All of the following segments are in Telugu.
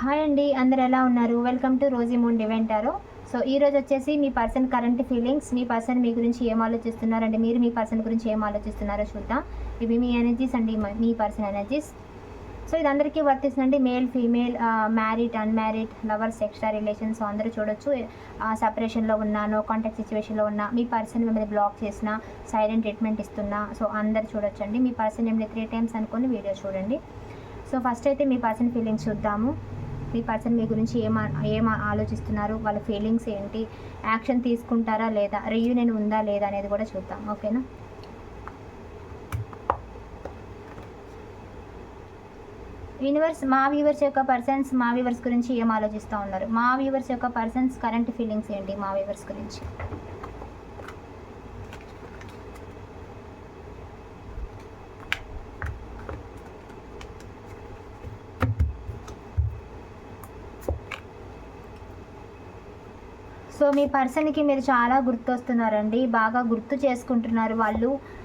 హాయ్ అండి అందరు ఎలా ఉన్నారు? Welcome to Rosy Moon divine tarot so ఈ రోజు వచ్చేసి మీ పర్సన్ కరెంట్ ఫీలింగ్స్ మీ పర్సన్ మీ గురించి ఏం ఆలోచిస్తున్నారు అంటే మీరు మీ పర్సన్ గురించి ఏం ఆలోచిస్తున్నారో చూద్దాం. ఇవి మీ ఎనర్జీస్ అండి మ- మీ పర్సన్ ఎనర్జీస్ సో ఇది అందరికీ వర్తిస్తుందండి male female married unmarried lovers extra relations so అందరూ చూడొచ్చు. సపరేషన్లో ఉన్నా నో కాంటాక్ట్ సిచ్యువేషన్లో ఉన్నా మీ పర్సన్ మిమ్మల్ని బ్లాక్ చేసిన సైలెంట్ ట్రీట్మెంట్ ఇస్తున్నా సో అందరు చూడొచ్చండి. మీ పర్సన్ ఏమైనా త్రీ టైమ్స్ అనుకొని వీడియో చూడండి. సో ఫస్ట్ అయితే మీ పర్సన్ ఫీలింగ్స్ చూద్దాము. మీ పర్సన్ మీ గురించి ఏం ఏం ఆలోచిస్తున్నారు? వాళ్ళ ఫీలింగ్స్ ఏంటి? యాక్షన్ తీసుకుంటారా లేదా? రీయూనియన్ ఉందా లేదా అనేది కూడా చూద్దాం. ఓకేనా? యూనివర్స్ మా వ్యూవర్స్ యొక్క పర్సన్స్ మా వ్యూవర్స్ గురించి ఏం ఆలోచిస్తూ ఉన్నారు? మా వ్యూవర్స్ యొక్క పర్సన్స్ కరెంట్ ఫీలింగ్స్ ఏంటి? మా వ్యూవర్స్ గురించి. మీ పర్సన్కి మీరు చాలా గుర్తొస్తున్నారండి. బాగా గుర్తు చేసుకుంటున్నారు వాళ్ళు.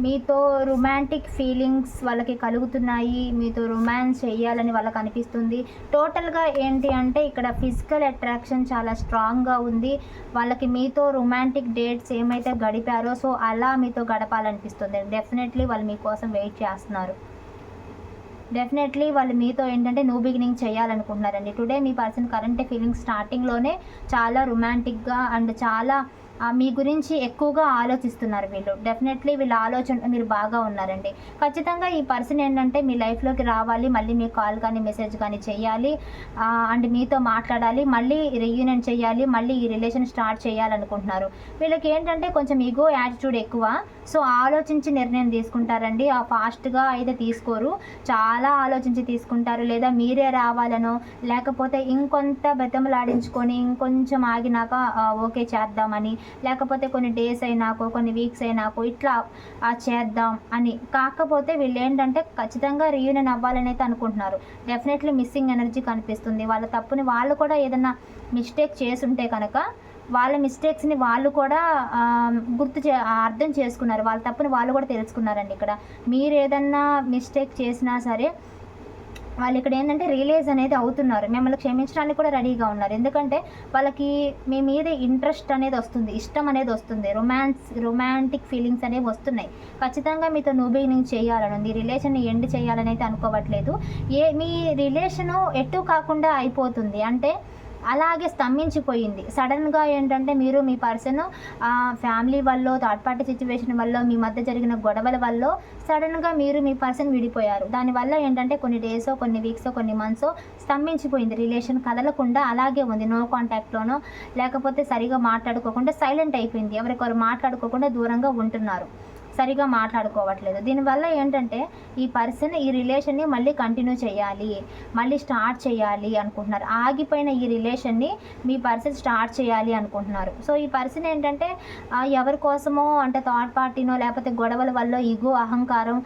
మీతో రొమాంటిక్ ఫీలింగ్స్ వాళ్ళకి కలుగుతున్నాయి. మీతో రొమాన్స్ చేయాలని వాళ్ళకి అనిపిస్తుంది. టోటల్గా ఏంటి అంటే ఇక్కడ ఫిజికల్ అట్రాక్షన్ చాలా స్ట్రాంగ్గా ఉంది. వాళ్ళకి మీతో రొమాంటిక్ డేట్స్ ఏమైతే గడిపారో సో అలా మీతో గడపాలనిపిస్తుంది. డెఫినెట్లీ వాళ్ళు మీకోసం వెయిట్ చేస్తున్నారు. డెఫినెట్లీ వాళ్ళు మీతో ఏంటంటే న్యూ బిగినింగ్ చేయాలనుకుంటున్నారండి. టుడే మీ పర్సన్ కరెంట్ ఫీలింగ్ స్టార్టింగ్లోనే చాలా రొమాంటిక్గా అండ్ చాలా మీ గురించి ఎక్కువగా ఆలోచిస్తున్నారు వీళ్ళు. డెఫినెట్లీ వీళ్ళ ఆలోచన మీరు బాగా ఉన్నారండి. ఖచ్చితంగా ఈ పర్సన్ ఏంటంటే మీ లైఫ్లోకి రావాలి మళ్ళీ మీ కాల్ కానీ మెసేజ్ కానీ చేయాలి అండ్ మీతో మాట్లాడాలి మళ్ళీ రీయూనియన్ చేయాలి మళ్ళీ ఈ రిలేషన్ స్టార్ట్ చేయాలనుకుంటున్నారు. వీళ్ళకి ఏంటంటే కొంచెం ఈగో యాటిట్యూడ్ ఎక్కువ. సో ఆలోచించి నిర్ణయం తీసుకుంటారండి. ఆ ఫాస్ట్గా అయితే తీసుకోరు. చాలా ఆలోచించి తీసుకుంటారు. లేదా మీరే రావాలనో లేకపోతే ఇంకొంత బెతమలాడించుకొని ఇంకొంచెం ఆగినాక ఓకే చేద్దామని లేకపోతే కొన్ని డేస్ అయినాకో కొన్ని వీక్స్ అయినాకో ఇట్లా చేద్దాం అని. కాకపోతే వీళ్ళు ఏంటంటే ఖచ్చితంగా రీయూనియన్ అవ్వాలని అయితే అనుకుంటున్నారు. డెఫినెట్లీ మిస్సింగ్ ఎనర్జీ కనిపిస్తుంది. వాళ్ళ తప్పుని వాళ్ళు కూడా ఏదైనా మిస్టేక్ చేసుంటే కనుక వాళ్ళ మిస్టేక్స్ని వాళ్ళు కూడా గుర్తు చే అర్థం చేసుకున్నారు. వాళ్ళ తప్పుని వాళ్ళు కూడా తెలుసుకున్నారండి ఇక్కడ. మీరు ఏదన్నా మిస్టేక్ చేసినా సరే వాళ్ళు ఇక్కడ ఏంటంటే రిలీజ్ అనేది అవుతున్నారు. మిమ్మల్ని క్షమించడానికి కూడా రెడీగా ఉన్నారు. ఎందుకంటే వాళ్ళకి మీ మీద ఇంట్రెస్ట్ అనేది వస్తుంది. ఇష్టం అనేది వస్తుంది. రొమాన్స్ రొమాంటిక్ ఫీలింగ్స్ అనేవి వస్తున్నాయి. ఖచ్చితంగా మీతో న్యూ బిగినింగ్ చేయాలని ఉంది రిలేషన్ని ఎండ్ చేయాలని అయితే అనుకోవట్లేదు. ఏ మీ రిలేషను ఎటు కాకుండా అయిపోతుంది. అంటే అలాగే స్తంభించిపోయింది. సడన్గా ఏంటంటే మీరు మీ పర్సన్ ఫ్యామిలీ వల్ల థర్డ్ పార్టీ సిచ్యువేషన్ వల్ల మీ మధ్య జరిగిన గొడవల వల్ల సడన్గా మీరు మీ పర్సన్ విడిపోయారు. దానివల్ల ఏంటంటే కొన్ని డేసో కొన్ని వీక్సో కొన్ని మంత్సో స్తంభించిపోయింది. రిలేషన్ కదలకుండా అలాగే ఉంది. నో కాంటాక్ట్లోనో లేకపోతే సరిగా మాట్లాడుకోకుండా సైలెంట్ అయిపోయింది. ఎవరికొరు మాట్లాడుకోకుండా దూరంగా ఉంటున్నారు. సరిగా మాట్లాడుకోవట్లేదు. దీనివల్ల ఏంటంటే ఈ పర్సన్ ఈ రిలేషన్ని మళ్ళీ కంటిన్యూ చేయాలి మళ్ళీ స్టార్ట్ చేయాలి అనుకుంటున్నారు. ఆగిపోయిన ఈ రిలేషన్ని మీ పర్సన్ స్టార్ట్ చేయాలి అనుకుంటున్నారు. సో ఈ పర్సన్ ఏంటంటే ఎవరి కోసమో అంటే థర్డ్ పార్టీనో లేకపోతే గొడవల వల్ల ఇగో అహంకారం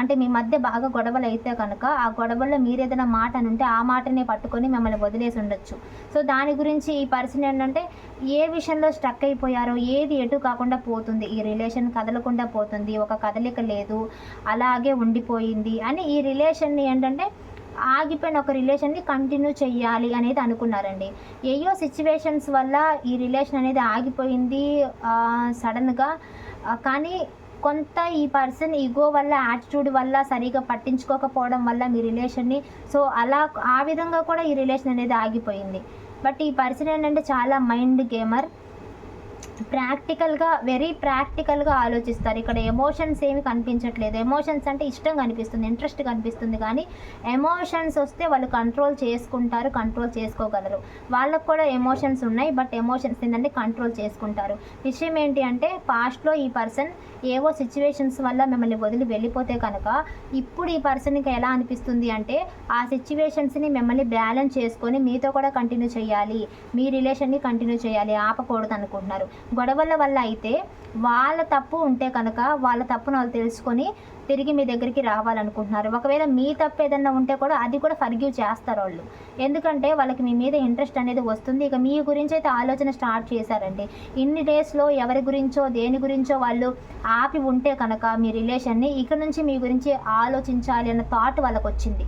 అంటే మీ మధ్య బాగా గొడవలు అయితే కనుక ఆ గొడవల్లో మీరు ఏదైనా మాట అని ఉంటే ఆ మాటనే పట్టుకొని మిమ్మల్ని వదిలేసి ఉండొచ్చు. సో దాని గురించి ఈ పర్సన్ ఏంటంటే ఏ విషయంలో స్ట్రక్ అయిపోయారో ఏది ఎటు కాకుండా పోతుంది ఈ రిలేషన్ కదలకుండా పోతుంది ఒక కదలిక లేదు అలాగే ఉండిపోయింది అని ఈ రిలేషన్ని ఏంటంటే ఆగిపోయిన ఒక రిలేషన్ని కంటిన్యూ చేయాలి అనేది అనుకున్నారండి. ఏయో సిచ్యువేషన్స్ వల్ల ఈ రిలేషన్ అనేది ఆగిపోయింది సడన్గా కానీ కొంత ఈ పర్సన్ ఈగో వల్ల యాటిట్యూడ్ వల్ల సరిగా పట్టించుకోకపోవడం వల్ల మీ రిలేషన్ని సో అలా ఆ విధంగా కూడా ఈ రిలేషన్ అనేది ఆగిపోయింది. బట్ ఈ పర్సన్ ఏంటంటే చాలా మైండ్ గేమర్ ప్రాక్టికల్గా వెరీ ప్రాక్టికల్గా ఆలోచిస్తారు. ఇక్కడ ఎమోషన్స్ ఏమి కనిపించట్లేదు. ఎమోషన్స్ అంటే ఇష్టం కనిపిస్తుంది ఇంట్రెస్ట్ కనిపిస్తుంది కానీ ఎమోషన్స్ వస్తే వాళ్ళు కంట్రోల్ చేసుకుంటారు కంట్రోల్ చేసుకోగలరు. వాళ్ళకు కూడా ఎమోషన్స్ ఉన్నాయి బట్ ఎమోషన్స్ ఏంటంటే కంట్రోల్ చేసుకుంటారు. విషయం ఏంటి అంటే పాస్ట్లో ఈ పర్సన్ ఏవో సిచ్యువేషన్స్ వల్ల మిమ్మల్ని వదిలి వెళ్ళిపోతే కనుక ఇప్పుడు ఈ పర్సన్కి ఎలా అనిపిస్తుంది అంటే ఆ సిచ్యువేషన్స్ని మిమ్మల్ని బ్యాలెన్స్ చేసుకొని మీతో కూడా కంటిన్యూ చేయాలి. మీ రిలేషన్ని కంటిన్యూ చేయాలి. ఆపకూడదు అనుకుంటున్నారు గొడవల వల్ల అయితే వాళ్ళ తప్పు ఉంటే కనుక వాళ్ళ తప్పును వాళ్ళు తెలుసుకొని తిరిగి మీ దగ్గరికి రావాలనుకుంటున్నారు. ఒకవేళ మీ తప్పు ఏదన్నా ఉంటే కూడా అది కూడా ఫర్గ్యూ చేస్తారు వాళ్ళు. ఎందుకంటే వాళ్ళకి మీ మీద ఇంట్రెస్ట్ అనేది వస్తుంది. ఇక మీ గురించి అయితే ఆలోచన స్టార్ట్ చేశారండి. ఇన్ని డేస్లో ఎవరి గురించో దేని గురించో వాళ్ళు ఆపి ఉంటే కనుక మీ రిలేషన్ని ఇక నుంచి మీ గురించి ఆలోచించాలి అన్న థాట్ వాళ్ళకి వచ్చింది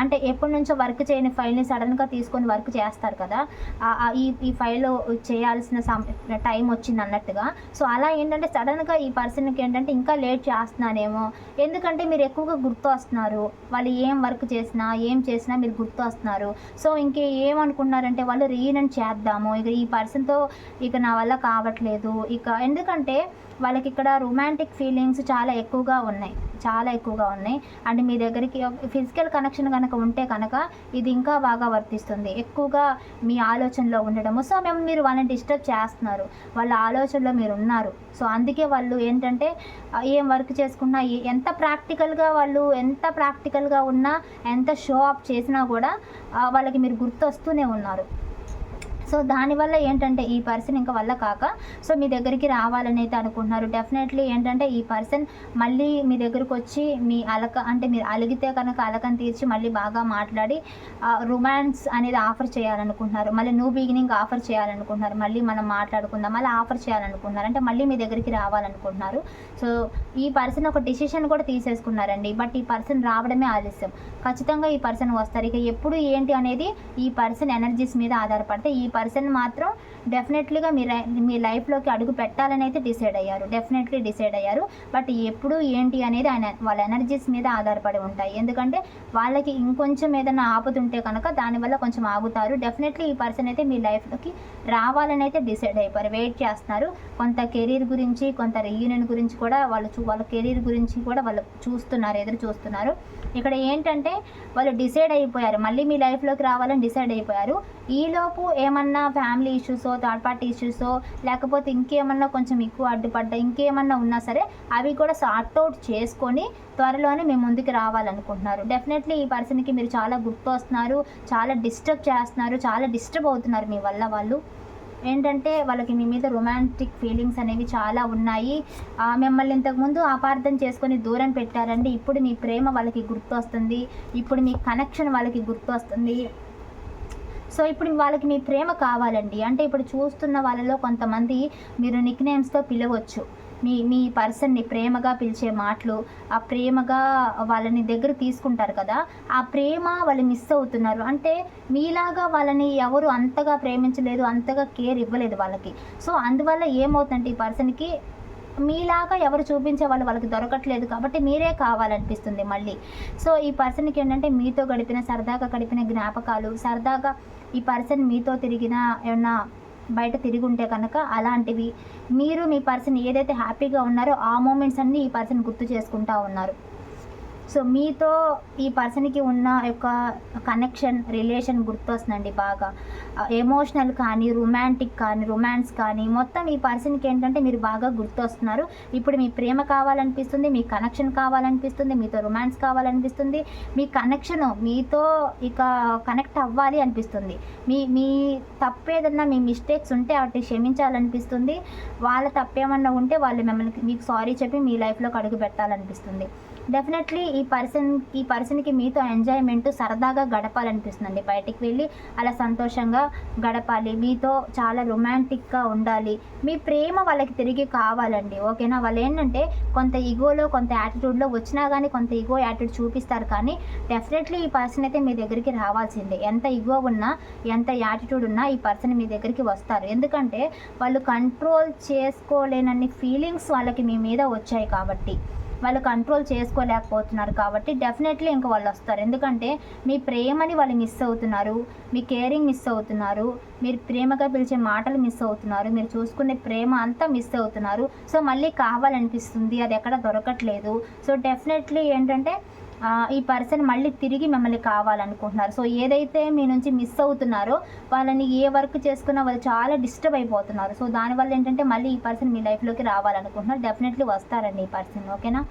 అంటే ఎప్పటి నుంచో వర్క్ చేయని ఫైల్ని సడన్గా తీసుకొని వర్క్ చేస్తారు కదా. ఈ ఈ ఫైల్ చేయాల్సిన సమ టైం వచ్చింది అన్నట్టుగా. సో అలా ఏంటంటే సడన్గా ఈ పర్సన్కి ఏంటంటే ఇంకా లేట్ చేస్తున్నానేమో. ఎందుకంటే మీరు ఎక్కువగా గుర్తు వస్తున్నారు వాళ్ళు ఏం వర్క్ చేసినా ఏం చేసినా మీరు గుర్తు వస్తున్నారు సో ఇంకే ఏమనుకున్నారంటే వాళ్ళు రీయూనియన్ చేద్దాము. ఇక ఈ పర్సన్తో ఇక నా వల్ల కావట్లేదు. ఇక ఎందుకంటే వాళ్ళకి ఇక్కడ రొమాంటిక్ ఫీలింగ్స్ చాలా ఎక్కువగా ఉన్నాయి. చాలా ఎక్కువగా ఉన్నాయి. అండ్ మీ దగ్గరికి ఫిజికల్ కనెక్షన్ కనుక ఉంటే కనుక ఇది ఇంకా బాగా వర్తిస్తుంది. ఎక్కువగా మీ ఆలోచనలో ఉండడము. సో మేము మీరు వాళ్ళని డిస్టర్బ్ చేస్తున్నారు. వాళ్ళ ఆలోచనలో మీరు ఉన్నారు. సో అందుకే వాళ్ళు ఏంటంటే ఏం వర్క్ చేసుకున్నా ఎంత ప్రాక్టికల్గా వాళ్ళు ఎంత ప్రాక్టికల్గా ఉన్నా ఎంత షో అప్ చేసినా కూడా వాళ్ళకి మీరు గుర్తొస్తూనే ఉన్నారు. సో దానివల్ల ఏంటంటే ఈ పర్సన్ ఇంకా వల్ల కాక సో మీ దగ్గరికి రావాలని అయితే అనుకుంటున్నారు. డెఫినెట్లీ ఏంటంటే ఈ పర్సన్ మళ్ళీ మీ దగ్గరకు వచ్చి మీ అలక అంటే మీరు అలిగితే కనుక అలకని తీర్చి మళ్ళీ బాగా మాట్లాడి రొమాన్స్ అనేది ఆఫర్ చేయాలనుకుంటున్నారు. మళ్ళీ న్యూ బిగినింగ్ ఆఫర్ చేయాలనుకుంటున్నారు. మళ్ళీ మనం మాట్లాడుకుందాం మళ్ళీ ఆఫర్ చేయాలనుకుంటున్నారు. అంటే మళ్ళీ మీ దగ్గరికి రావాలనుకుంటున్నారు. సో ఈ పర్సన్ ఒక డిసిషన్ కూడా తీసేసుకున్నారండి. బట్ ఈ పర్సన్ రావడమే ఆలస్యం. ఖచ్చితంగా ఈ పర్సన్ వస్తారు. ఇక ఎప్పుడు ఏంటి అనేది ఈ పర్సన్ ఎనర్జీస్ మీద ఆధారపడితే ఈ పర్సన్ మాత్రం డెఫినెట్లీగా మీ మీ లైఫ్లోకి అడుగు పెట్టాలని అయితే డిసైడ్ అయ్యారు. డెఫినెట్లీ డిసైడ్ అయ్యారు. బట్ ఎప్పుడు ఏంటి అనేది ఆయన వాళ్ళ ఎనర్జీస్ మీద ఆధారపడి ఉంటాయి. ఎందుకంటే వాళ్ళకి ఇంకొంచెం ఏదైనా ఆపుతుంటే కనుక దానివల్ల కొంచెం ఆగుతారు. డెఫినెట్లీ ఈ పర్సన్ అయితే మీ లైఫ్లోకి రావాలని అయితే డిసైడ్ అయిపోయారు. వెయిట్ చేస్తున్నారు. కొంత కెరీర్ గురించి కొంత రీయూనియన్ గురించి కూడా వాళ్ళు చూ వాళ్ళ కెరీర్ గురించి కూడా వాళ్ళు చూస్తున్నారు ఎదురు చూస్తున్నారు. ఇక్కడ ఏంటంటే వాళ్ళు డిసైడ్ అయిపోయారు. మళ్ళీ మీ లైఫ్లోకి రావాలని డిసైడ్ అయిపోయారు. ఈలోపు ఏమన్నా ఫ్యామిలీ ఇష్యూసో థర్డ్ పార్టీ ఇష్యూసో లేకపోతే ఇంకేమన్నా కొంచెం ఎక్కువ అడ్డుపడ్డా ఇంకేమన్నా ఉన్నా సరే అవి కూడా సార్ట్ అవుట్ చేసుకొని త్వరలోనే మేము ముందుకు రావాలనుకుంటున్నారు. డెఫినెట్లీ ఈ పర్సన్కి మీరు చాలా గుర్తు వస్తున్నారు చాలా డిస్టర్బ్ చేస్తున్నారు చాలా డిస్టర్బ్ అవుతున్నారు మీ వల్ల వాళ్ళు. ఏంటంటే వాళ్ళకి మీ మీద రొమాంటిక్ ఫీలింగ్స్ అనేవి చాలా ఉన్నాయి. ఆ, మిమ్మల్ని ఇంతకుముందు అపార్థం చేసుకొని దూరం పెట్టారండి. ఇప్పుడు మీ ప్రేమ వాళ్ళకి గుర్తు వస్తుంది ఇప్పుడు మీ కనెక్షన్ వాళ్ళకి గుర్తు వస్తుంది సో ఇప్పుడు వాళ్ళకి మీ ప్రేమ కావాలండి. అంటే ఇప్పుడు చూస్తున్న వాళ్ళలో కొంతమంది మీరు నిక్ నేమ్స్తో పిలవచ్చు. మీ మీ పర్సన్ని ప్రేమగా పిలిచే మాటలు ఆ ప్రేమగా వాళ్ళని దగ్గర తీసుకుంటారు కదా ఆ ప్రేమ వాళ్ళు మిస్ అవుతున్నారు. అంటే మీలాగా వాళ్ళని ఎవరు అంతగా ప్రేమించలేదు అంతగా కేర్ ఇవ్వలేదు వాళ్ళకి. సో అందువల్ల ఏమవుతుందంటే ఈ పర్సన్కి మీలాగా ఎవరు చూపించే వాళ్ళు వాళ్ళకి దొరకట్లేదు కాబట్టి మీరే కావాలనిపిస్తుంది మళ్ళీ. సో ఈ పర్సన్కి ఏంటంటే మీతో గడిపిన సరదాగా గడిపిన జ్ఞాపకాలు సరదాగా ఈ పర్సన్ మీతో తిరిగిన ఏమన్నా బయట తిరిగి ఉంటే కనుక అలాంటివి. మీరు మీ పర్సన్ ఏదైతే హ్యాపీగా ఉన్నారో ఆ మూమెంట్స్ అన్నీ ఈ పర్సన్ గుర్తు చేసుకుంటా ఉన్నారు. సో మీతో ఈ పర్సన్కి ఉన్న యొక్క కనెక్షన్ రిలేషన్ గుర్తొస్తుందండి బాగా. ఎమోషనల్ కానీ రొమాంటిక్ కానీ రొమాన్స్ కానీ మొత్తం ఈ పర్సన్కి ఏంటంటే మీరు బాగా గుర్తొస్తున్నారు. ఇప్పుడు మీ ప్రేమ కావాలనిపిస్తుంది మీ కనెక్షన్ కావాలనిపిస్తుంది మీతో రొమాన్స్ కావాలనిపిస్తుంది. మీ కనెక్షన్ మీతో ఇక కనెక్ట్ అవ్వాలి అనిపిస్తుంది. మీ మీ తప్పేదన్నా మీ మిస్టేక్స్ ఉంటే వాటిని క్షమించాలనిపిస్తుంది. వాళ్ళ తప్పేమన్నా ఉంటే వాళ్ళు మిమ్మల్ని మీకు సారీ చెప్పి మీ లైఫ్లోకి అడుగు పెట్టాలనిపిస్తుంది. డెఫినెట్లీ ఈ పర్సన్ ఈ పర్సన్కి మీతో ఎంజాయ్మెంట్ సరదాగా గడపాలనిపిస్తుందండి. బయటికి వెళ్ళి అలా సంతోషంగా గడపాలి. మీతో చాలా రొమాంటిక్గా ఉండాలి. మీ ప్రేమ వాళ్ళకి తిరిగి కావాలండి. ఓకేనా? వాళ్ళు ఏంటంటే కొంత ఈగోలో కొంత యాటిట్యూడ్లో వచ్చినా కానీ కొంత ఈగో యాటిట్యూడ్ చూపిస్తారు కానీ డెఫినెట్లీ ఈ పర్సన్ అయితే మీ దగ్గరికి రావాల్సిందే. ఎంత ఈగో ఉన్నా ఎంత యాటిట్యూడ్ ఉన్నా ఈ పర్సన్ మీ దగ్గరికి వస్తారు. ఎందుకంటే వాళ్ళు కంట్రోల్ చేసుకోలేనన్ని ఫీలింగ్స్ వాళ్ళకి మీ మీద వచ్చాయి కాబట్టి. వాళ్ళు కంట్రోల్ చేసుకోలేకపోతున్నారు కాబట్టి డెఫినెట్లీ ఇంకా వాళ్ళు వస్తారు. ఎందుకంటే మీ ప్రేమని వాళ్ళు మిస్ అవుతున్నారు మీ కేరింగ్ మిస్ అవుతున్నారు మీరు ప్రేమగా పిలిచే మాటలు మిస్ అవుతున్నారు మీరు చూసుకునే ప్రేమ అంతా మిస్ అవుతున్నారు. సో మళ్ళీ కావాలనిపిస్తుంది అది ఎక్కడ దొరకట్లేదు. సో డెఫినెట్లీ ఏంటంటే ఈ పర్సన్ మళ్ళీ తిరిగి మిమ్మల్ని కావాలనుకుంటున్నారు. సో ఏదైతే మీ నుంచి మిస్ అవుతున్నారో వాళ్ళని ఏ వర్క్ చేసుకున్నా వాళ్ళు చాలా డిస్టర్బ్ అయిపోతున్నారు. సో దానివల్ల ఏంటంటే మళ్ళీ ఈ పర్సన్ మీ లైఫ్లోకి రావాలనుకుంటున్నారు. డెఫినెట్లీ వస్తారండి ఈ పర్సన్. ఓకేనా?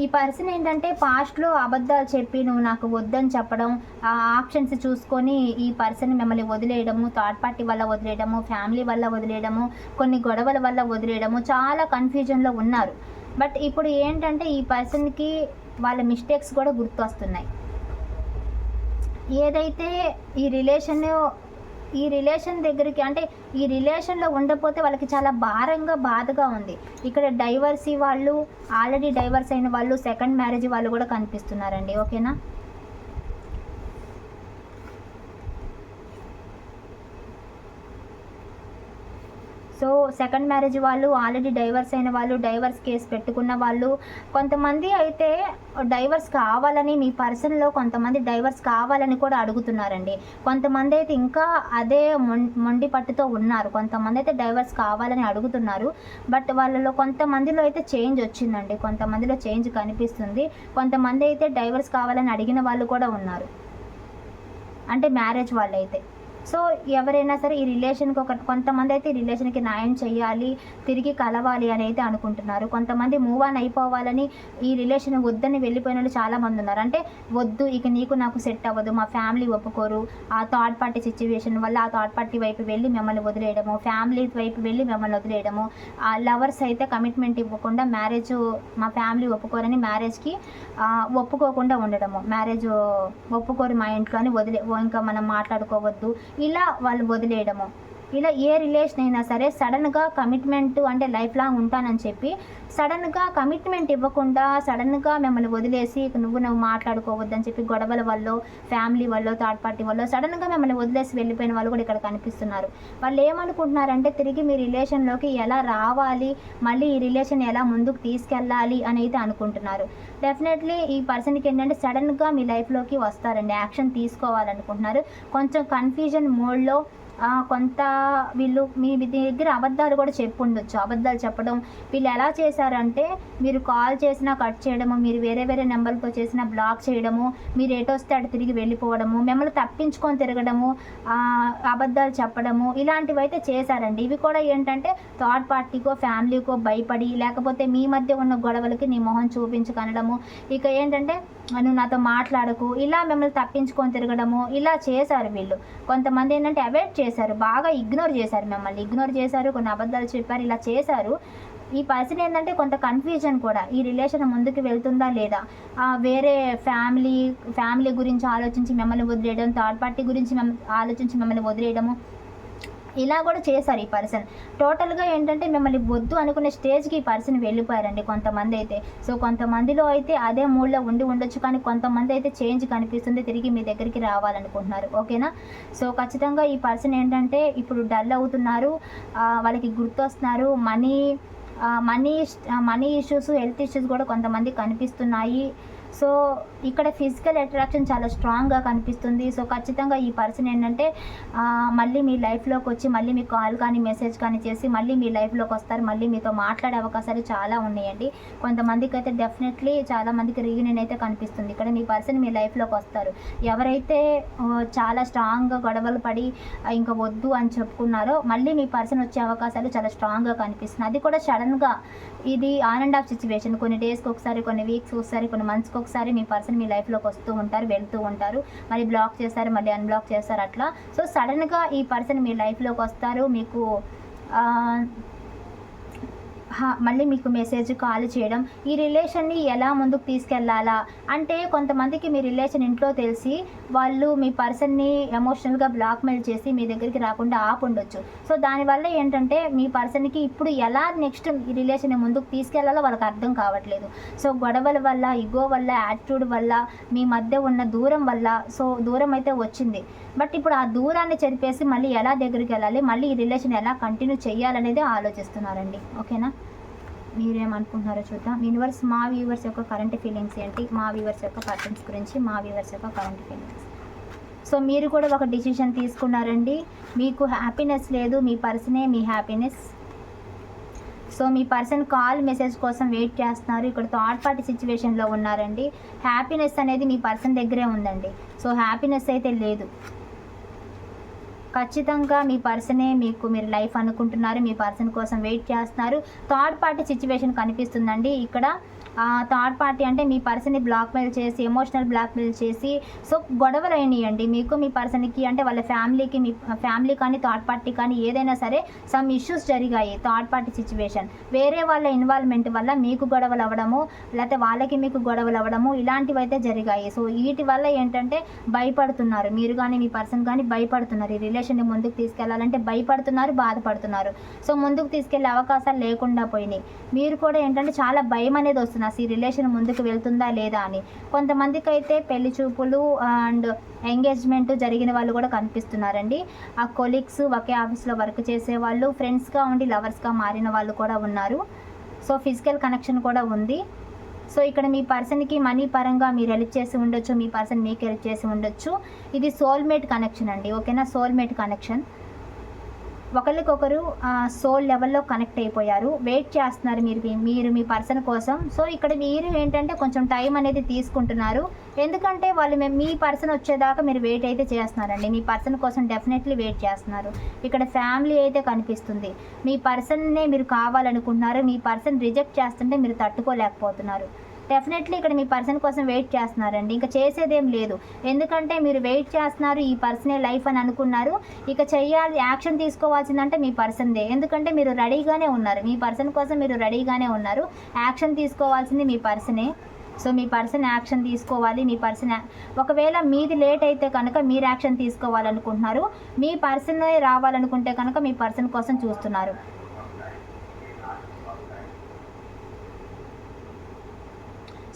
ఈ పర్సన్ ఏంటంటే పాస్ట్లో అబద్ధాలు చెప్పి నువ్వు నాకు వద్దని చెప్పడం ఆ ఆప్షన్స్ చూసుకొని ఈ పర్సన్ మిమ్మల్ని వదిలేయడము థర్డ్ పార్టీ వల్ల వదిలేయడము ఫ్యామిలీ వల్ల వదిలేయడము కొన్ని గొడవల వల్ల వదిలేయడము చాలా కన్ఫ్యూజన్లో ఉన్నారు. బట్ ఇప్పుడు ఏంటంటే ఈ పర్సన్కి వాళ్ళ మిస్టేక్స్ కూడా గుర్తొస్తున్నాయి. ఏదైతే ఈ రిలేషన్ ఈ రిలేషన్ దగ్గరికి అంటే ఈ రిలేషన్లో ఉండకపోతే వాళ్ళకి చాలా భారంగా బాధగా ఉంది. ఇక్కడ డైవర్సీ వాళ్ళు ఆల్రెడీ డైవర్స్ అయిన వాళ్ళు సెకండ్ మ్యారేజ్ వాళ్ళు కూడా కనిపిస్తున్నారండి. ఓకేనా సో సెకండ్ మ్యారేజ్ వాళ్ళు ఆల్రెడీ డైవర్స్ అయిన వాళ్ళు డైవర్స్ కేసు పెట్టుకున్న వాళ్ళు. కొంతమంది అయితే డైవర్స్ కావాలని మీ పర్సన్లో కొంతమంది డైవర్స్ కావాలని కూడా అడుగుతున్నారండి. కొంతమంది అయితే ఇంకా అదే మొండి పట్టుతో ఉన్నారు. కొంతమంది అయితే డైవర్స్ కావాలని అడుగుతున్నారు. బట్ వాళ్ళలో కొంతమందిలో అయితే చేంజ్ వచ్చిందండి. కొంతమందిలో చేంజ్ కనిపిస్తుంది. కొంతమంది అయితే డైవర్స్ కావాలని అడిగిన వాళ్ళు కూడా ఉన్నారు. అంటే మ్యారేజ్ వాళ్ళు అయితే సో ఎవరైనా సరే ఈ రిలేషన్కి ఒక కొంతమంది అయితే ఈ రిలేషన్కి న్యాయం చేయాలి తిరిగి కలవాలి అని అయితే అనుకుంటున్నారు. కొంతమంది మూవ్ ఆన్ అయిపోవాలని ఈ రిలేషన్ వద్దని వెళ్ళిపోయిన వాళ్ళు చాలామంది ఉన్నారు. అంటే వద్దు ఇక నీకు నాకు సెట్ అవ్వదు మా ఫ్యామిలీ ఒప్పుకోరు. ఆ థర్డ్ పార్టీ సిచ్యువేషన్ వల్ల ఆ థర్డ్ పార్టీ వైపు వెళ్ళి మిమ్మల్ని వదిలేయడము ఫ్యామిలీ వైపు వెళ్ళి మిమ్మల్ని వదిలేయడము. ఆ లవర్స్ అయితే కమిట్మెంట్ ఇవ్వకుండా మ్యారేజ్ మా ఫ్యామిలీ ఒప్పుకోరని మ్యారేజ్కి ఒప్పుకోకుండా ఉండడము. మ్యారేజ్ ఒప్పుకోరు మా ఇంట్లో అని వదిలే ఇంకా మనం మాట్లాడుకోవద్దు. ఇలా వాళ్ళు వదిలేయడము. ఇలా ఏ రిలేషన్ అయినా సరే సడన్గా కమిట్మెంట్ అంటే లైఫ్ లాంగ్ ఉంటానని చెప్పి సడన్గా కమిట్మెంట్ ఇవ్వకుండా సడన్గా మిమ్మల్ని వదిలేసి నువ్వు నువ్వు మాట్లాడుకోవద్దని చెప్పి గొడవల వల్ల ఫ్యామిలీ వల్ల థర్డ్ పార్టీ వల్ల సడన్గా మిమ్మల్ని వదిలేసి వెళ్ళిపోయిన వాళ్ళు కూడా ఇక్కడ కనిపిస్తున్నారు. వాళ్ళు ఏమనుకుంటున్నారంటే తిరిగి మీ రిలేషన్లోకి ఎలా రావాలి మళ్ళీ ఈ రిలేషన్ ఎలా ముందుకు తీసుకెళ్ళాలి అని అయితే అనుకుంటున్నారు. డెఫినెట్లీ ఈ పర్సన్కి ఏంటంటే సడన్గా మీ లైఫ్లోకి వస్తారండి యాక్షన్ తీసుకోవాలనుకుంటున్నారు. కొంచెం కన్ఫ్యూజన్ మోడ్లో కొంత వీళ్ళు మీ దగ్గర అబద్ధాలు కూడా చెప్పుండొచ్చు. అబద్ధాలు చెప్పడం. వీళ్ళు ఎలా చేశారంటే మీరు కాల్ చేసినా కట్ చేయడము మీరు వేరే వేరే నెంబర్తో చేసినా బ్లాక్ చేయడము మీరు ఎటొస్తే అటు తిరిగి వెళ్ళిపోవడము మిమ్మల్ని తప్పించుకొని తిరగడము అబద్ధాలు చెప్పడము ఇలాంటివి అయితే చేశారండి. ఇవి కూడా ఏంటంటే థర్డ్ పార్టీకో ఫ్యామిలీకో భయపడి లేకపోతే మీ మధ్య ఉన్న గొడవలకి నీ మొహం చూపించుకనడము. ఇక ఏంటంటే నువ్వు నాతో మాట్లాడకు ఇలా మిమ్మల్ని తప్పించుకొని తిరగడము ఇలా చేశారు వీళ్ళు. కొంతమంది ఏంటంటే అవాయిడ్ చేశారు. బాగా ఇగ్నోర్ చేశారు మిమ్మల్ని. ఇగ్నోర్ చేశారు కొన్ని అబద్ధాలు చెప్పారు ఇలా చేశారు. ఈ పర్సన్ ఏంటంటే కొంత కన్ఫ్యూజన్ కూడా. ఈ రిలేషన్ ముందుకు వెళ్తుందా లేదా? వేరే ఫ్యామిలీ ఫ్యామిలీ గురించి ఆలోచించి మిమ్మల్ని వదిలేయడం థర్డ్ పార్టీ గురించి ఆలోచించి మిమ్మల్ని వదిలేయడము ఇలా కూడా చేశారు ఈ పర్సన్. టోటల్గా ఏంటంటే మిమ్మల్ని వద్దు అనుకునే స్టేజ్కి ఈ పర్సన్ వెళ్ళిపోయారండి కొంతమంది అయితే. సో కొంతమందిలో అయితే అదే మూడ్లో ఉండి ఉండొచ్చు కానీ కొంతమంది అయితే చేంజ్ కనిపిస్తుంది తిరిగి మీ దగ్గరికి రావాలనుకుంటున్నారు. ఓకేనా? సో ఖచ్చితంగా ఈ పర్సన్ ఏంటంటే ఇప్పుడు డల్ అవుతున్నారు. వాళ్ళకి గుర్తొస్తున్నారు. Money money money issues health issues కూడా కొంతమంది కనిపిస్తున్నాయి. సో ఇక్కడ ఫిజికల్ అట్రాక్షన్ చాలా స్ట్రాంగ్గా కనిపిస్తుంది. సో ఖచ్చితంగా ఈ పర్సన్ ఏంటంటే మళ్ళీ మీ లైఫ్లోకి వచ్చి మళ్ళీ మీకు కాల్ కానీ మెసేజ్ కానీ చేసి మళ్ళీ మీ లైఫ్లోకి వస్తారు. మళ్ళీ మీతో మాట్లాడే అవకాశాలు చాలా ఉన్నాయండి. కొంతమందికి అయితే డెఫినెట్లీ చాలా మందికి రీయూనియన్ అయితే కనిపిస్తుంది. ఇక్కడ మీ పర్సన్ మీ లైఫ్లోకి వస్తారు. ఎవరైతే చాలా స్ట్రాంగ్గా గొడవలు పడి ఇంకా వద్దు అని చెప్పుకున్నారో మళ్ళీ మీ పర్సన్ వచ్చే అవకాశాలు చాలా స్ట్రాంగ్గా కనిపిస్తుంది అది కూడా సడన్గా ఇది ఆన్ అండ్ ఆఫ్ సిచ్యువేషన్ కొన్ని డేస్కి ఒకసారి కొన్ని వీక్స్కి ఒకసారి కొన్ని మంత్స్కి ఒకసారి మీ పర్సన్ మీ లైఫ్లోకి వస్తూ ఉంటారు వెళ్తూ ఉంటారు. మళ్ళీ బ్లాక్ చేస్తారు మళ్ళీ అన్బ్లాక్ చేస్తారు అట్లా. సో సడన్గా ఈ పర్సన్ మీ లైఫ్లోకి వస్తారు మీకు మళ్ళీ మీకు మెసేజ్ కాల్ చేయడం ఈ రిలేషన్ని ఎలా ముందుకు తీసుకెళ్ళాలా? అంటే కొంతమందికి మీ రిలేషన్ ఇంట్లో తెలిసి వాళ్ళు మీ పర్సన్ని ఎమోషనల్గా బ్లాక్మెయిల్ చేసి మీ దగ్గరికి రాకుండా ఆపుండొచ్చు సో దానివల్ల ఏంటంటే మీ పర్సన్కి ఇప్పుడు ఎలా నెక్స్ట్ ఈ రిలేషన్ ముందుకు తీసుకెళ్ళాలో వాళ్ళకి అర్థం కావట్లేదు. సో గొడవల వల్ల ఇగో వల్ల యాటిట్యూడ్ వల్ల మీ మధ్య ఉన్న దూరం వల్ల సో దూరం అయితే వచ్చింది. బట్ ఇప్పుడు ఆ దూరాన్ని చెరిపేసి మళ్ళీ ఎలా దగ్గరికి వెళ్ళాలి మళ్ళీ ఈ రిలేషన్ ఎలా కంటిన్యూ చేయాలనేది ఆలోచిస్తున్నారండి. ఓకేనా? మీరేమనుకుంటున్నారో చూద్దాం. యూనివర్స్ మా వ్యూవర్స్ యొక్క కరెంట్ ఫీలింగ్స్ ఏంటి? మా వ్యూవర్స్ యొక్క పర్సన్స్ గురించి మా వ్యూవర్స్ యొక్క కరెంట్ ఫీలింగ్స్ సో మీరు కూడా ఒక డిసిషన్ తీసుకున్నారండి. మీకు హ్యాపీనెస్ లేదు మీ పర్సనే మీ హ్యాపీనెస్ సో మీ పర్సన్ కాల్ మెసేజ్ కోసం వెయిట్ చేస్తున్నారు. ఇక్కడ థర్డ్ పార్టీ సిచ్యువేషన్లో ఉన్నారండి. హ్యాపీనెస్ అనేది మీ పర్సన్ దగ్గరే ఉందండి. సో హ్యాపీనెస్ అయితే లేదు. ఖచ్చితంగా మీ పర్సనే మీకు మీరు లైఫ్ అనుకుంటున్నారు మీ పర్సన్ కోసం వెయిట్ చేస్తున్నారు. థర్డ్ పార్టీ సిచ్యువేషన్ కనిపిస్తుందండి. ఇక్కడ థర్డ్ పార్టీ అంటే మీ పర్సన్ని బ్లాక్మెయిల్ చేసి ఎమోషనల్ బ్లాక్మెయిల్ చేసి సో గొడవలు అయినాయండి మీకు మీ పర్సన్కి అంటే వాళ్ళ ఫ్యామిలీకి మీ ఫ్యామిలీ కానీ థర్డ్ పార్టీ కానీ ఏదైనా సరే సమ్ ఇష్యూస్ జరిగాయి థర్డ్ పార్టీ సిచ్యువేషన్ వేరే వాళ్ళ ఇన్వాల్వ్మెంట్ వల్ల మీకు గొడవలు అవ్వడము లేకపోతే వాళ్ళకి మీకు గొడవలు అవ్వడము ఇలాంటివి అయితే జరిగాయి. సో వీటి వల్ల ఏంటంటే భయపడుతున్నారు. మీరు కానీ మీ పర్సన్ కానీ భయపడుతున్నారు. ఈ రిలేషన్ని ముందుకు తీసుకెళ్ళాలంటే భయపడుతున్నారు బాధపడుతున్నారు. సో ముందుకు తీసుకెళ్ళే అవకాశాలు లేకుండా పోయినాయి. మీరు కూడా ఏంటంటే చాలా భయం అనేది వస్తుంది బిజినెస్ ఈ రిలేషన్ ముందుకు వెళ్తుందా లేదా అని. కొంతమందికి అయితే పెళ్ళి చూపులు అండ్ ఎంగేజ్మెంట్ జరిగిన వాళ్ళు కూడా కనిపిస్తున్నారండి. ఆ కొలీగ్స్ ఒకే ఆఫీస్లో వర్క్ చేసే వాళ్ళు ఫ్రెండ్స్గా ఉండి లవర్స్గా మారిన వాళ్ళు కూడా ఉన్నారు. సో ఫిజికల్ కనెక్షన్ కూడా ఉంది. సో ఇక్కడ మీ పర్సన్కి మనీ పరంగా మీరు హెల్ప్ చేసి ఉండొచ్చు మీ పర్సన్ మీకు హెల్ప్ చేసి ఉండొచ్చు. ఇది సోల్మేట్ కనెక్షన్ అండి ఓకేనా? Soulmate connection. ఒకరికొకరు సోల్ లెవెల్లో కనెక్ట్ అయిపోయారు. వెయిట్ చేస్తున్నారు మీరు మీ- మీరు మీ పర్సన్ కోసం. సో ఇక్కడ మీరు ఏంటంటే కొంచెం టైం అనేది తీసుకుంటున్నారు. ఎందుకంటే వాళ్ళు మీ పర్సన్ వచ్చేదాకా మీరు వెయిట్ అయితే చేస్తున్నారండి. మీ పర్సన్ కోసం డెఫినెట్లీ వెయిట్ చేస్తున్నారు. ఇక్కడ ఫ్యామిలీ అయితే కనిపిస్తుంది. మీ పర్సన్నే మీరు కావాలనుకుంటున్నారు. మీ పర్సన్ రిజెక్ట్ చేస్తుంటే మీరు తట్టుకోలేకపోతున్నారు. డెఫినెట్లీ ఇక్కడ మీ పర్సన్ కోసం వెయిట్ చేస్తున్నారండి. ఇంకా చేసేదేం లేదు. ఎందుకంటే మీరు వెయిట్ చేస్తున్నారు ఈ పర్సనే లైఫ్ అని అనుకున్నారు. ఇక చేయాలి యాక్షన్ తీసుకోవాల్సిందంటే మీ పర్సన్దే ఎందుకంటే మీరు రెడీగానే ఉన్నారు. మీ పర్సన్ కోసం మీరు రెడీగానే ఉన్నారు. యాక్షన్ తీసుకోవాల్సింది మీ పర్సనే సో మీ పర్సన్ యాక్షన్ తీసుకోవాలి. మీ పర్సన్ ఒకవేళ మీది లేట్ అయితే కనుక మీరు యాక్షన్ తీసుకోవాలనుకుంటున్నారు. మీ పర్సన్ రావాలనుకుంటే కనుక మీ పర్సన్ కోసం చూస్తున్నారు.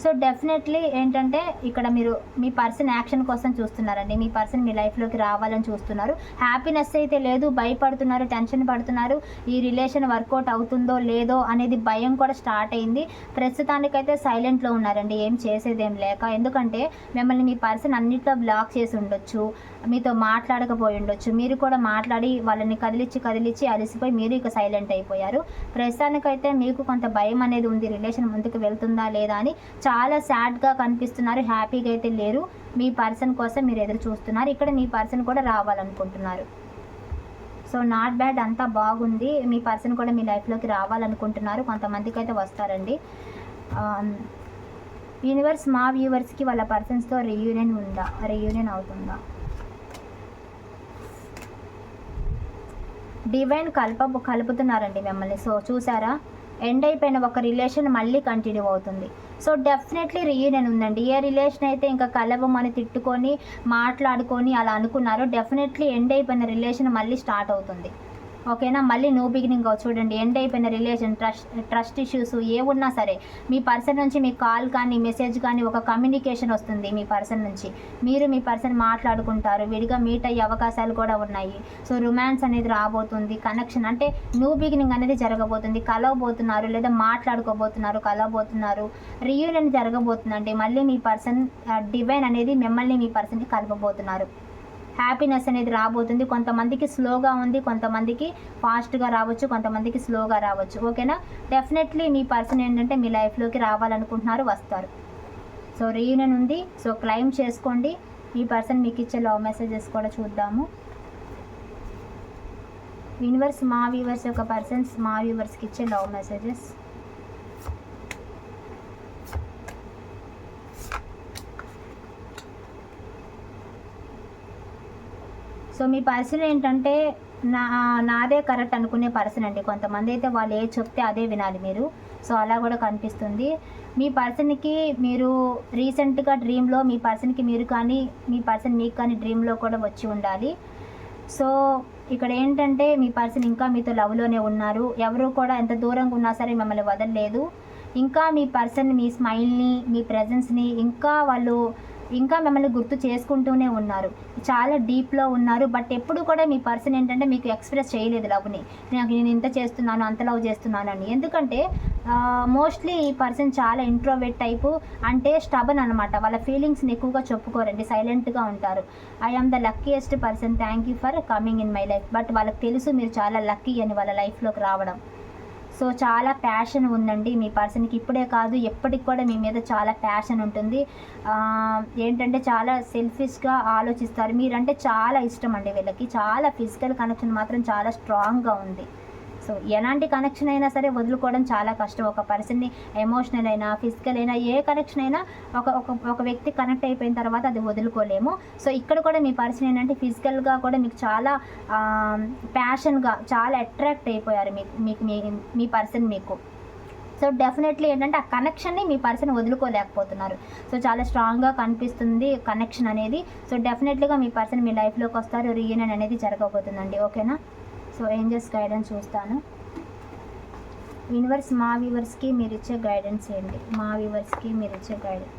సో డెఫినెట్లీ ఏంటంటే ఇక్కడ మీరు మీ పర్సన్ యాక్షన్ కోసం చూస్తున్నారండి. మీ పర్సన్ మీ లైఫ్లోకి రావాలని చూస్తున్నారు. హ్యాపీనెస్ అయితే లేదు భయపడుతున్నారు టెన్షన్ పడుతున్నారు. ఈ రిలేషన్ వర్కౌట్ అవుతుందో లేదో అనేది భయం కూడా స్టార్ట్ అయింది. ప్రస్తుతానికైతే సైలెంట్లో ఉన్నారండి. ఏం చేసేదేం లేక. ఎందుకంటే మిమ్మల్ని మీ పర్సన్ అన్నిట్లో బ్లాక్ చేసి ఉండొచ్చు. మీతో మాట్లాడకపోయి ఉండొచ్చు. మీరు కూడా మాట్లాడి వాళ్ళని కదిలిచ్చి కదిలిచ్చి అలసిపోయి మీరు ఇక సైలెంట్ అయిపోయారు. ప్రస్తుతానికైతే మీకు కొంత భయం అనేది ఉంది. రిలేషన్ ముందుకు వెళ్తుందా లేదా అని చాలా సాడ్గా కనిపిస్తున్నారు. హ్యాపీగా అయితే లేరు. మీ పర్సన్ కోసం మీరు ఎదురు చూస్తున్నారు. ఇక్కడ మీ పర్సన్ కూడా రావాలనుకుంటున్నారు. సో నాట్ బ్యాడ్ అంతా బాగుంది. మీ పర్సన్ కూడా మీ లైఫ్లోకి రావాలనుకుంటున్నారు. కొంతమందికి అయితే వస్తారండి. యూనివర్స్ మా వ్యూవర్స్కి వాళ్ళ పర్సన్స్తో రీయూనియన్ ఉందా? రీయూనియన్ అవుతుందా? డివైన్ కలప కలుపుతున్నారండి మిమ్మల్ని. సో చూసారా? ఎండ్ అయిపోయిన ఒక రిలేషన్ మళ్ళీ కంటిన్యూ అవుతుంది. సో డెఫినెట్లీ రీయూనియన్ ఉందండి. ఏ రిలేషన్ అయితే ఇంకా కలవమని తిట్టుకొని మాట్లాడుకొని అలా అనుకున్నారో డెఫినెట్లీ ఎండ్ అయిపోయిన రిలేషన్ మళ్ళీ స్టార్ట్ అవుతుంది. ఓకేనా? మళ్ళీ న్యూ బిగినింగ్ చూడండి ఎండ్ అయిపోయిన రిలేషన్ ట్రస్ట్ ట్రస్ట్ ఇష్యూస్ ఏ ఉన్నా సరే మీ పర్సన్ నుంచి మీ కాల్ కానీ మెసేజ్ కానీ ఒక కమ్యూనికేషన్ వస్తుంది మీ పర్సన్ నుంచి. మీరు మీ పర్సన్ మాట్లాడుకుంటారు విడిగా మీట్ అయ్యే అవకాశాలు కూడా ఉన్నాయి. సో రొమాన్స్ అనేది రాబోతుంది కనెక్షన్ అంటే న్యూ బిగినింగ్ అనేది జరగబోతుంది. కలవబోతున్నారు లేదా మాట్లాడుకోబోతున్నారు కలవబోతున్నారు. రీయూనియన్ జరగబోతుందండి. మళ్ళీ మీ పర్సన్ డివైన్ అనేది మిమ్మల్ని మీ పర్సన్కి కలపబోతున్నారు హ్యాపీనెస్ అనేది రాబోతుంది. కొంతమందికి స్లోగా ఉంది కొంతమందికి ఫాస్ట్గా రావచ్చు కొంతమందికి స్లోగా రావచ్చు. ఓకేనా డెఫినెట్లీ మీ పర్సన్ ఏంటంటే మీ లైఫ్లోకి రావాలనుకుంటున్నారు వస్తారు. సో రీయూనియన్ ఉంది. సో క్లైమ్ చేసుకోండి. ఈ పర్సన్ మీకు ఇచ్చే లవ్ మెసేజెస్ కూడా చూద్దాము. యూనివర్స్ మా వ్యూవర్స్ యొక్క పర్సన్స్ మా వ్యూవర్స్కి ఇచ్చే లవ్ మెసేజెస్ సో మీ పర్సన్ ఏంటంటే నా నాదే కరెక్ట్ అనుకునే పర్సన్ అండి. కొంతమంది అయితే వాళ్ళు ఏ చెప్తే అదే వినాలి మీరు. సో అలా కూడా కనిపిస్తుంది. మీ పర్సన్కి మీరు రీసెంట్గా డ్రీమ్లో మీ పర్సన్కి మీరు కానీ మీ పర్సన్ మీకు కానీ డ్రీమ్లో కూడా వచ్చి ఉండాలి. సో ఇక్కడ ఏంటంటే మీ పర్సన్ ఇంకా మీతో లవ్లోనే ఉన్నారు. ఎవరు కూడా ఎంత దూరంగా ఉన్నా సరే మిమ్మల్ని వదలలేదు. ఇంకా మీ పర్సన్ మీ స్మైల్ని మీ ప్రజెన్స్ని ఇంకా వాళ్ళు ఇంకా మిమ్మల్ని గుర్తు చేసుకుంటూనే ఉన్నారు. చాలా డీప్లో ఉన్నారు. బట్ ఎప్పుడు కూడా మీ పర్సన్ ఏంటంటే మీకు ఎక్స్ప్రెస్ చేయలేదు లవ్ని. నాకు నేను ఇంత చేస్తున్నాను అంత లవ్ చేస్తున్నాను అని ఎందుకంటే మోస్ట్లీ ఈ పర్సన్ చాలా ఇంట్రోవెట్ టైపు అంటే స్టబన్ అనమాట వాళ్ళ ఫీలింగ్స్ని ఎక్కువగా చెప్పుకోరండి. సైలెంట్గా ఉంటారు. I am the luckiest person thank you for coming in my life but వాళ్ళకి తెలుసు మీరు చాలా లక్కీ అని వాళ్ళ లైఫ్లోకి రావడం. సో చాలా ప్యాషన్ ఉందండి మీ పర్సన్కి ఇప్పుడే కాదు ఎప్పటికి కూడా మీ మీద చాలా ప్యాషన్ ఉంటుంది. ఏంటంటే చాలా సెల్ఫిష్గా ఆలోచిస్తారు. మీరంటే చాలా ఇష్టం అండి వీళ్ళకి. చాలా ఫిజికల్ కనెక్షన్ మాత్రం చాలా స్ట్రాంగ్గా ఉంది. సో ఎలాంటి కనెక్షన్ అయినా సరే వదులుకోవడం చాలా కష్టం. ఒక పర్సన్ని ఎమోషనల్ అయినా ఫిజికల్ అయినా ఏ కనెక్షన్ అయినా ఒక ఒక ఒక వ్యక్తి కనెక్ట్ అయిపోయిన తర్వాత అది వదులుకోలేము. సో ఇక్కడ కూడా మీ పర్సన్ ఏంటంటే ఫిజికల్గా కూడా మీకు చాలా ప్యాషన్గా చాలా అట్రాక్ట్ అయిపోయారు మీకు మీకు మీ మీ పర్సన్ మీకు. సో డెఫినెట్లీ ఏంటంటే ఆ కనెక్షన్ని మీ పర్సన్ వదులుకోలేకపోతున్నారు. సో చాలా స్ట్రాంగ్గా కనిపిస్తుంది కనెక్షన్ అనేది. సో డెఫినెట్లీగా మీ పర్సన్ మీ లైఫ్లోకి వస్తారు. రీయూనియన్ అనేది జరగబోతుందండి. ఓకేనా సో ఏంజల్స్ గైడెన్స్ చూస్తాను. యూనివర్స్ మా వ్యూవర్స్కి మీరు ఇచ్చే గైడెన్స్ ఏంటి? మా వ్యూవర్స్కి మీరు ఇచ్చే గైడెన్స్.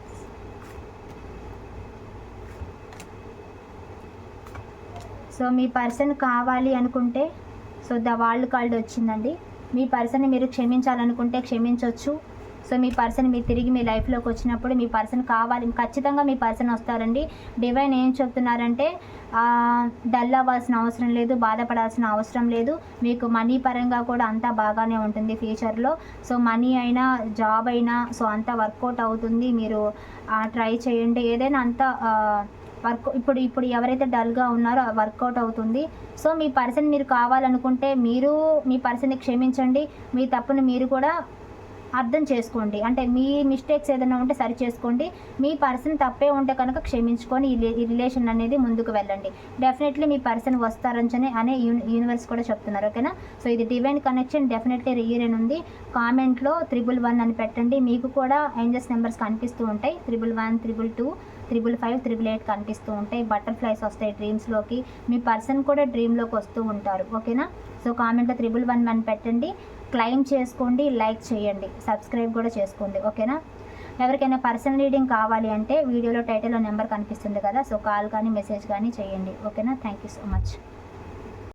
సో మీ పర్సన్ కావాలి అనుకుంటే సో ద వాళ్ళు కార్డ్ వచ్చిందండి. మీ పర్సన్ని మీరు క్షమించాలనుకుంటే క్షమించవచ్చు సో మీ పర్సన్ మీరు తిరిగి మీ లైఫ్లోకి వచ్చినప్పుడు మీ పర్సన్ కావాలి ఖచ్చితంగా మీ పర్సన్ వస్తారండి. డివైన్ ఏం చెప్తున్నారంటే డల్ అవ్వాల్సిన అవసరం లేదు బాధపడాల్సిన అవసరం లేదు. మీకు మనీ పరంగా కూడా అంతా బాగానే ఉంటుంది ఫ్యూచర్లో సో మనీ అయినా జాబ్ అయినా సో అంతా వర్కౌట్ అవుతుంది. మీరు ట్రై చేయండి. ఏదైనా అంతా వర్క్ ఇప్పుడు ఇప్పుడు ఎవరైతే డల్గా ఉన్నారో వర్కౌట్ అవుతుంది. సో మీ పర్సన్ మీరు కావాలనుకుంటే మీరు మీ పర్సన్ని క్షమించండి. మీ తప్పును మీరు కూడా అర్థం చేసుకోండి. అంటే మీ మిస్టేక్స్ ఏదైనా ఉంటే సరి చేసుకోండి. మీ పర్సన్ తప్పే ఉంటే కనుక క్షమించుకొని ఈ రిలేషన్ అనేది ముందుకు వెళ్ళండి. డెఫినెట్లీ మీ పర్సన్ వస్తారని అనే యూని యూనివర్స్ కూడా చెప్తున్నారు. ఓకేనా? సో ఇది డివైన్ కనెక్షన్ డెఫినెట్లీ రీయూనియన్ ఉంది. కామెంట్లో త్రిబుల్ వన్ అని పెట్టండి. మీకు కూడా ఏంజెస్ నెంబర్స్ కనిపిస్తూ ఉంటాయి. Triple one triple two triple five triple eight కనిపిస్తూ ఉంటాయి. బటర్ఫ్లైస్ వస్తాయి డ్రీమ్స్లోకి మీ పర్సన్ కూడా డ్రీమ్లోకి వస్తూ ఉంటారు. ఓకేనా? సో కామెంట్లో త్రిబుల్ వన్ వన్ పెట్టండి. క్లైమ్ చేసుకోండి లైక్ చేయండి సబ్స్క్రైబ్ కూడా చేసుకోండి ఓకేనా? ఎవరికైనా పర్సనల్ రీడింగ్ కావాలి అంటే వీడియోలో టైటిల్లో నెంబర్ కనిపిస్తుంది కదా సో కాల్ కానీ మెసేజ్ కానీ చేయండి ఓకేనా? Thank you so much.